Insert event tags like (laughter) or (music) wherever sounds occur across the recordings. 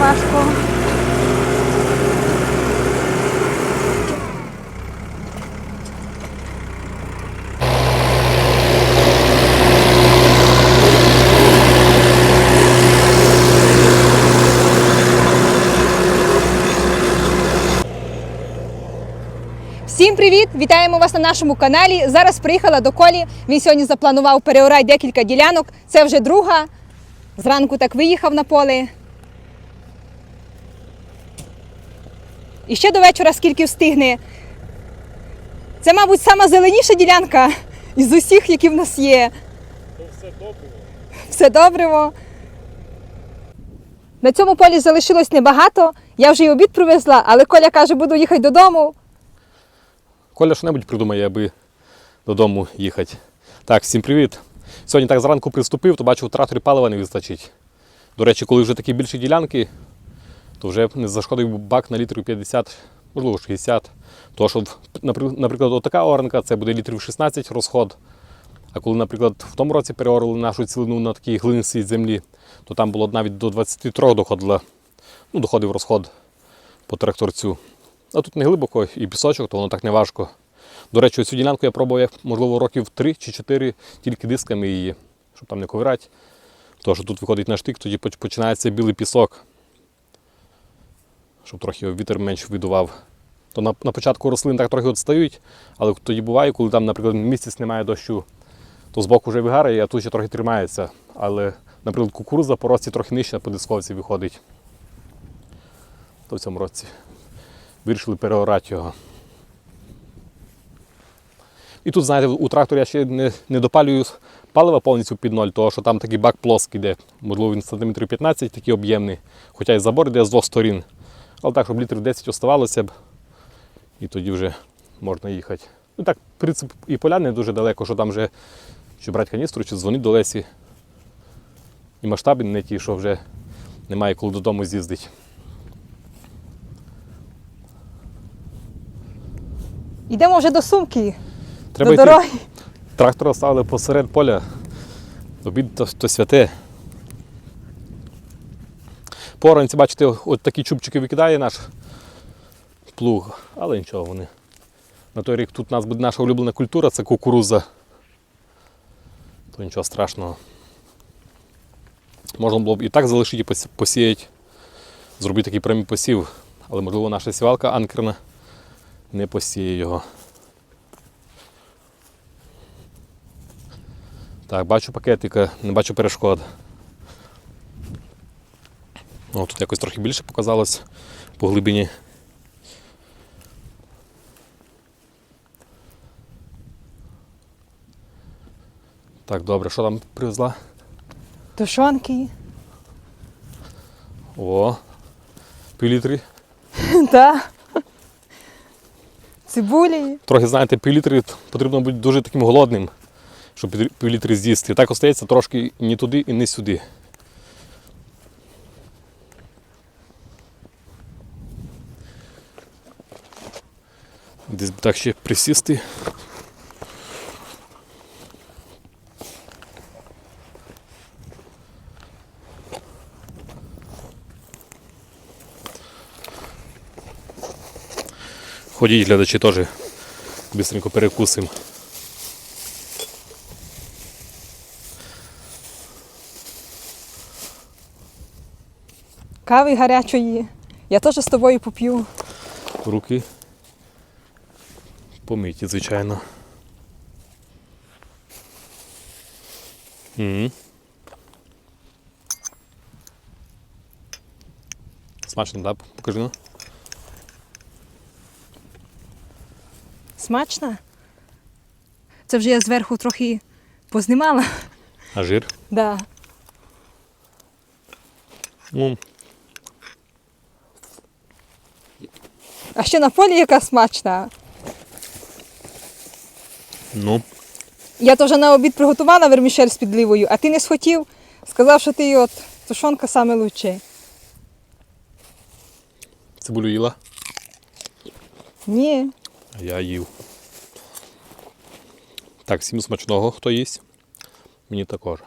важко. Всім привіт! Вітаємо вас на нашому каналі. Зараз приїхала до Колі. Він сьогодні запланував переорати декілька ділянок. Це вже друга. Зранку так виїхав на поле. І ще до вечора скільки встигне. Це, мабуть, сама зеленіша ділянка із усіх, які в нас є. все добре. Все добриво. На цьому полі залишилось небагато. Я вже й обід привезла, але Коля каже, буду їхати додому. Коля що-небудь придумає, аби додому їхати. Так, всім привіт. Сьогодні так зранку приступив, то бачив, в тракторі палива не вистачить. До речі, коли вже такі більші ділянки, то вже не зашкодив бак на літрів 50, можливо 60. Тому що, наприклад, отака оранка це буде літрів 16 розход. А коли, наприклад, в тому році переорили нашу цілину на такій глинистій землі, то там було навіть до 23 доходило, ну, доходив розход по тракторцю. А тут не глибоко і пісочок, то воно так не важко. До речі, цю ділянку я пробував, можливо, років 3 чи 4 тільки дисками її, щоб там не ковирати. Що тут виходить на штик, тоді починається білий пісок, щоб трохи вітер менш видував. То на, на початку рослин так трохи відстають, але тоді буває, коли там, наприклад, місяць немає дощу, то збоку вже вигарає, а тут ще трохи тримається. Але, наприклад, кукуруза по рості трохи нижче по дисковці виходить. То в цьому році вирішили переорати його. І тут, знаєте, у тракторі я ще не, не допалюю палива повністю під ноль, тому що там такий бак плоский йде. Можливо, він сантиметрів 15 такий об'ємний, хоча і забор йде з двох сторін. Але так, щоб літрів 10 оставалося б, і тоді вже можна їхати. Ну так, принцип і поля не дуже далеко, що там вже чи брати каністру, чи дзвонити до Лесі. І масштаби не ті, що вже немає коли додому з'їздити. Йдемо вже до сумки, Треба до йти. дороги. Трактор оставили посеред поля. Обід то, то святе. Поранці, бачите, от такі чубчики викидає наш плуг, але нічого вони. На той рік тут у нас буде наша улюблена культура, це кукуруза. То нічого страшного. Можна було б і так залишити посіяти, зробити такий прямий посів, але можливо наша сівалка анкерна не посіє його. Так, бачу пакетика, не бачу перешкод. О, тут якось трохи більше показалось по глибині. Так, добре, що там привезла? Тушонки. О, півлітри. (laughs) Та. Цибулі. Трохи, знаєте, півлітри потрібно бути дуже таким голодним, щоб півлітри з'їсти. Так остається трошки ні туди і не сюди. Десь би так ще присісти. Ходіть, глядачі теж быстренько перекусимо. Кави гарячої. Я теж з тобою поп'ю. Руки помиті, звичайно. Угу. Смачно, так? Да? Покажи. ну. Смачно? Це вже я зверху трохи познімала. А жир? Да. Ну, А ще на полі яка смачна. Ну, Я теж на обід приготувала вермішель з підливою, а ти не схотів. Сказав, що ти от тушонка саме лучше. цибулю їла, Ні. а я їв. Так, всім смачного, хто їсть. Мені також.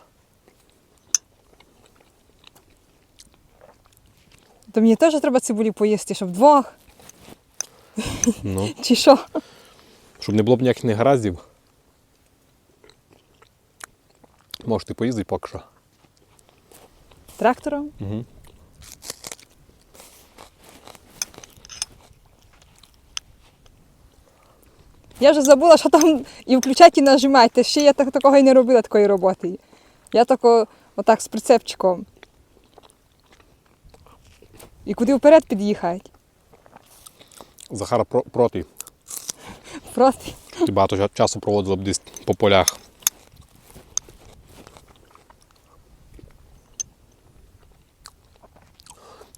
То мені теж треба цибулі поїсти, щоб двох, Ну, чи що? щоб не було б ніяких негараздів. Можете поїздити поки що. Трактором? Угу. Я вже забула, що там і включати, і нажимати. Ще я так, такого і не робила такої роботи. Я тако отак з прицепчиком. І куди вперед під'їхати? Захар про- проти. Просто. Ти багато часу проводила б десь по полях.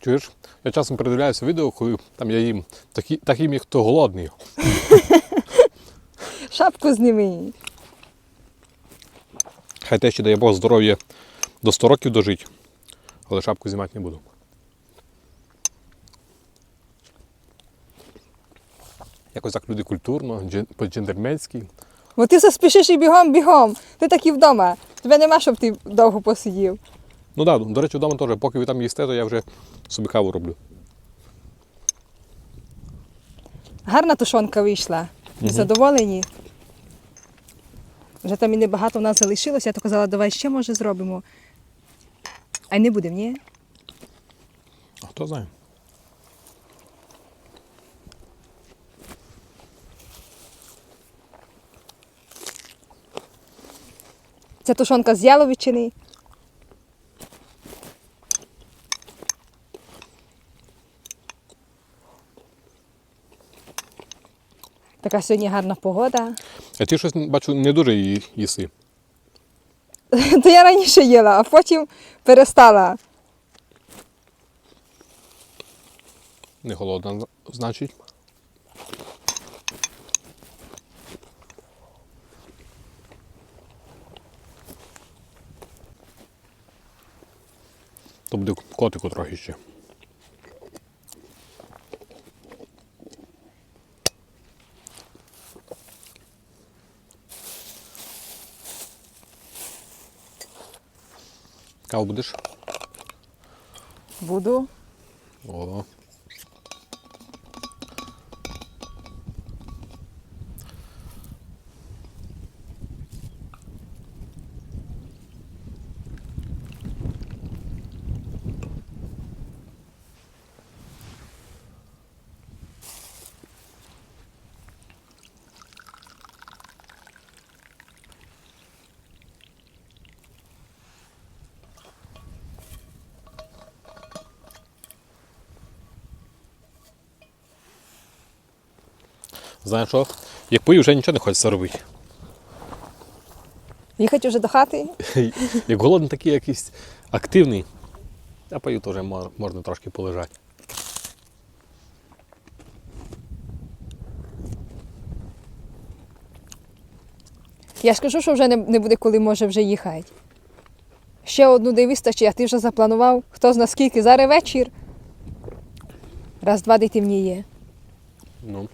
Чуєш? Я часом передивляюся відео, коли там я їм такі, таким, як хто голодний. (laughs) Шапку зніми. Хай те ще дає Бог здоров'я до 100 років дожить, але шапку знімати не буду. Якось так люди культурно, по-джентльменськи. Бо ти все спішиш і бігом, бігом. Ти так і вдома. Тебе нема, щоб ти довго посидів. Ну так, да, до речі, вдома теж, поки ви там їсте, то я вже собі каву роблю. Гарна тушонка вийшла. Мгм. Задоволені. Вже там і небагато в нас залишилося, я то казала, давай ще може зробимо. А й не будемо, ні? А хто знає? Це тушонка з яловичини. Така сьогодні гарна погода. А ти щось бачу не дуже її їси. (laughs) То я раніше їла, а потім перестала. Не голодна, значить. То буде котику трохи ще. Каву будеш? Буду. О. Знаєш що? Як пою, вже нічого не хочеться робити. Їхати вже до хати. (laughs) Як голодний, такий якийсь активний. Я пою теж мо- можна трошки полежати. Я ж кажу, що вже не, не буде, коли може вже їхати. Ще одну де вистачить, а ти вже запланував, хто зна скільки. Зараз вечір. Раз, два де темніє. Ну.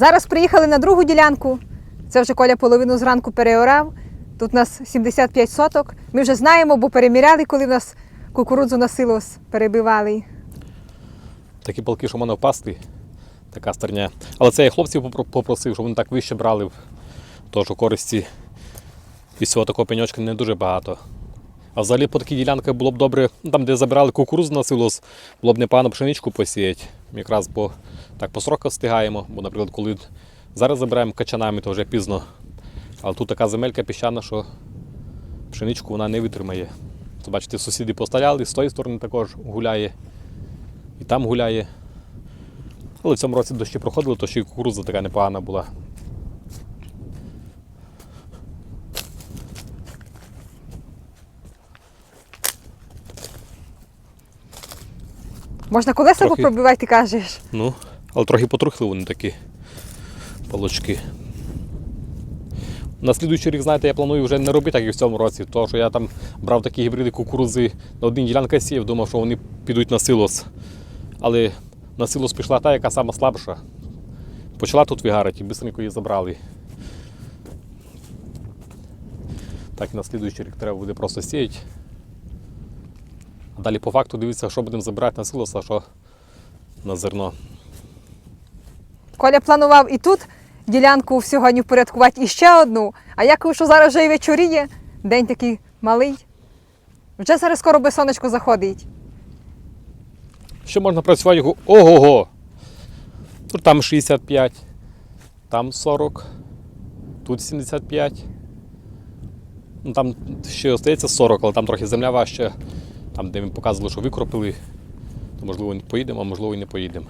Зараз приїхали на другу ділянку. Це вже Коля половину зранку переорав. Тут у нас 75 соток. Ми вже знаємо, бо переміряли, коли в нас кукурудзу на силос перебивали. Такі палки, що можна впасти, така стерня. Але це я хлопців попросив, щоб вони так вище брали, тому що користі із цього такого пеньочка не дуже багато. А взагалі по такій ділянках було б добре, там, де забирали кукурудзу на силос, було б непогано пшеничку посіяти. Якраз бо так по сроках встигаємо. Бо, наприклад, коли зараз забираємо качанами, то вже пізно. Але тут така земелька піщана, що пшеничку вона не витримає. То, бачите, сусіди постояли, з тої сторони також гуляє і там гуляє. Але в цьому році дощі проходили, то ще й кукурудза така непогана була. Можна колеса Трохи. попробивати, кажеш. Ну, але трохи потрухли вони такі палочки. На слідуючий рік, знаєте, я планую вже не робити так, як в цьому році, тому що я там брав такі гібриди кукурудзи на одній ділянці сіяв, думав, що вони підуть на силос. Але на силос пішла та, яка сама слабша. Почала тут вигарити і швидко її забрали. Так і на слідуючий рік треба буде просто сіяти. А далі по факту дивитися, що будемо забирати на силос, а що на зерно. Коля планував і тут ділянку сьогодні впорядкувати і ще одну. А як що зараз вже і вечоріє, день такий малий. Вже зараз скоро би сонечко заходить. Ще можна працювати його. Ого-го! Тут там 65, там 40, тут 75. Ну, там ще остається 40, але там трохи земля важча. Там, де ми показували, що викропили, то можливо не поїдемо, а можливо і не поїдемо.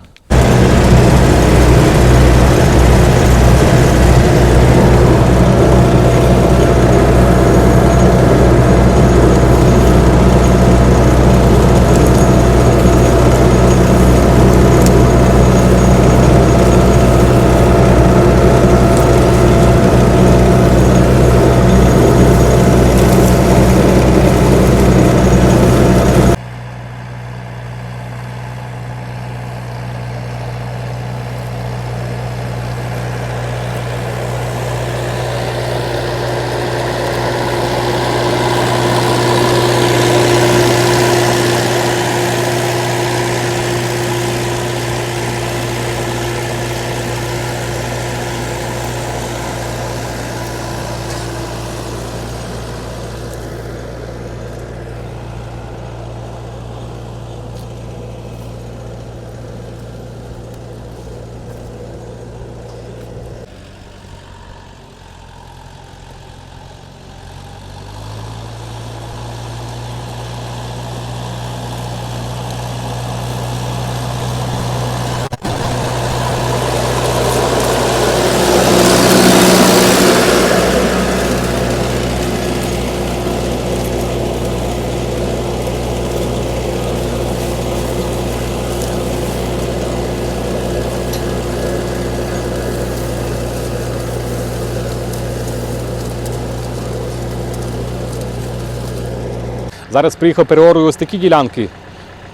Зараз приїхав переорую ось такі ділянки.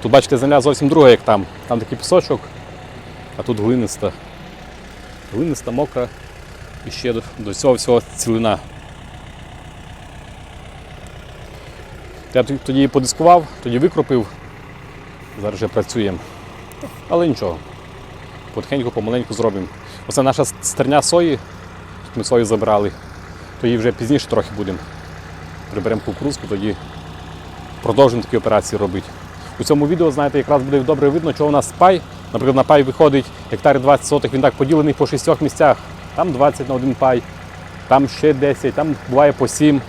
Тут бачите, земля зовсім друга, як там. Там такий пісочок, а тут глиниста. Глиниста, мокра і ще до, до цього всього цілина. Я тоді подискував, тоді викропив. Зараз вже працюємо. Але нічого. Потихеньку, помаленьку зробимо. Оце наша стерня сої. Тут ми сою забрали. То її вже пізніше трохи будемо. Приберемо кукурузку, тоді продовжимо такі операції робити. У цьому відео, знаєте, якраз буде добре видно, що у нас пай. Наприклад, на пай виходить гектар 20 сотих, він так поділений по шістьох місцях. Там 20 на один пай, там ще 10, там буває по 7.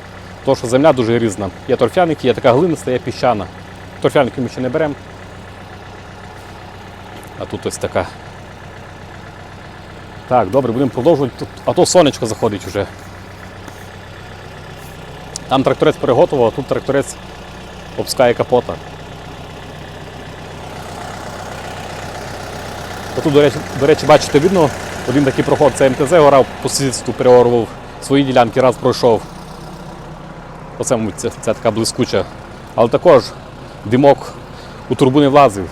Тому що земля дуже різна. Є торфяники, є така глиниста, є піщана. Торфяники ми ще не беремо. А тут ось така. Так, добре, будемо продовжувати. Тут- А то сонечко заходить вже. Там тракторець переготував, а тут тракторець опускає капота. Тут, до речі, до речі, бачите, видно, один такий проход, це МТЗ гора по сусідству переорував свої ділянки, раз пройшов. Оце, мабуть, це, це така блискуча. Але також димок у трубу не влазив.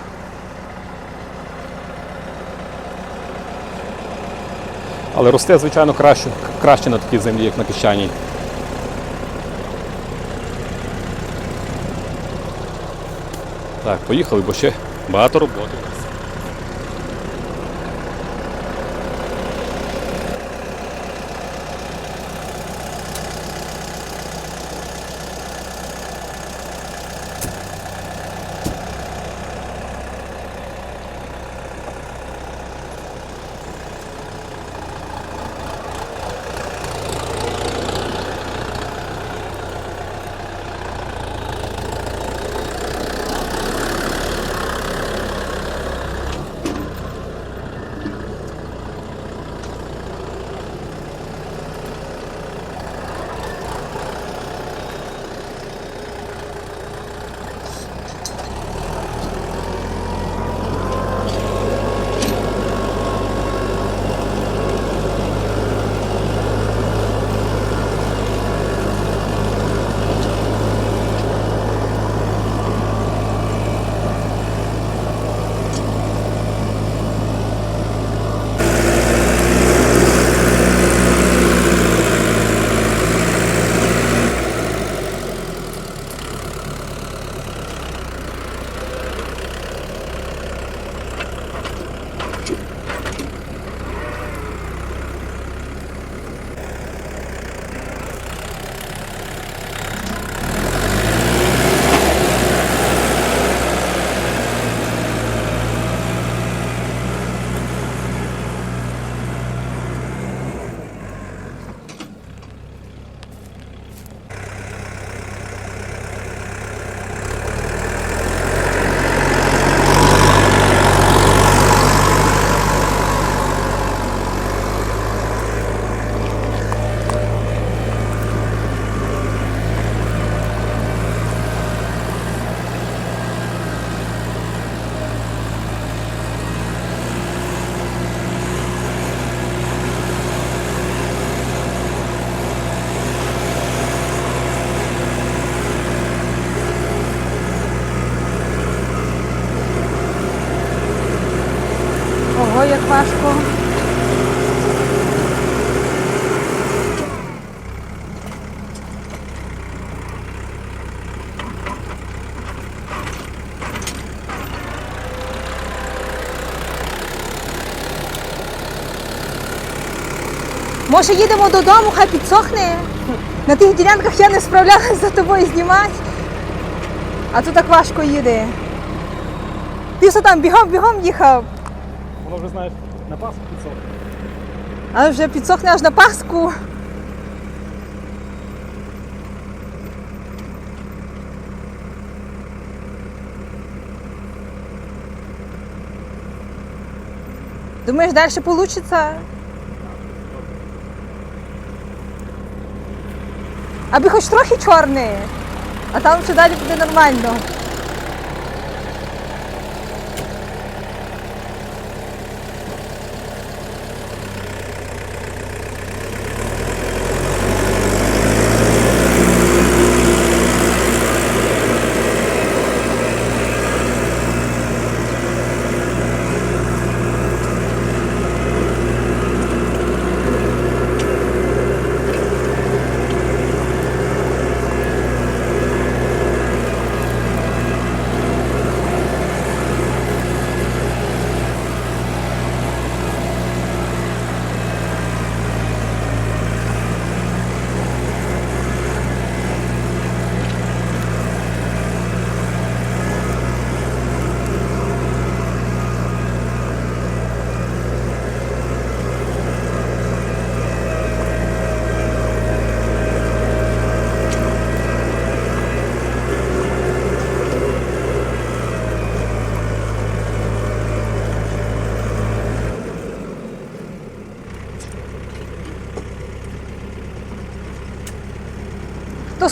Але росте, звичайно, краще, краще на такій землі, як на піщаній. Так, поїхали, бо ще багато роботи. Ого, як важко. Може, їдемо додому, хай підсохне. На тих ділянках я не справлялася за тобою знімати. А тут так важко їде. Ти все там бігом, бігом їхав. Воно вже знаєш, на паску підсохне. Але вже підсохне аж на Пасху. Думаєш, далі вийде? Аби хоч трохи чорне, а там ще далі буде нормально.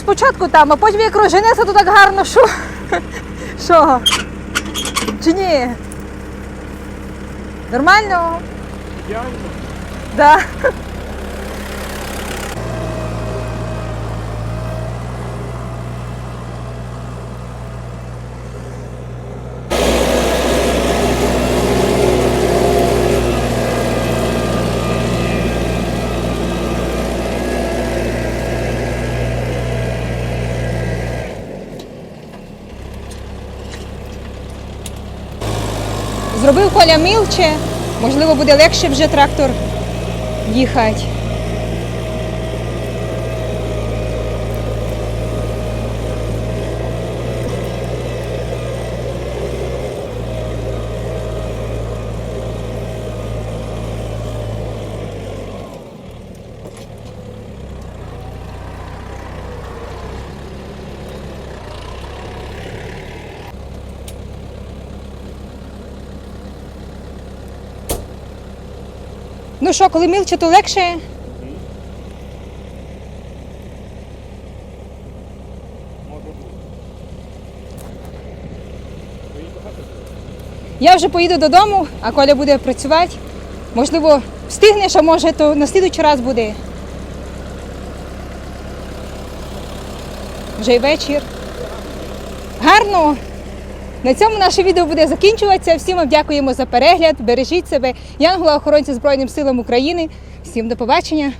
Спочатку там, а потім як розженеться, то так гарно, що? Що? Чи ні? Нормально? Ідеально. Да. Зробив Коля мілче, можливо, буде легше вже трактор їхати. Ну що, коли мілче, то легше. Я вже поїду додому, а Коля буде працювати. Можливо, встигнеш, а може, то на слідуючий раз буде. Вже й вечір. Гарно! На цьому наше відео буде закінчуватися. Всім вам дякуємо за перегляд. Бережіть себе. Янгола охоронця Збройним силам України. Всім до побачення.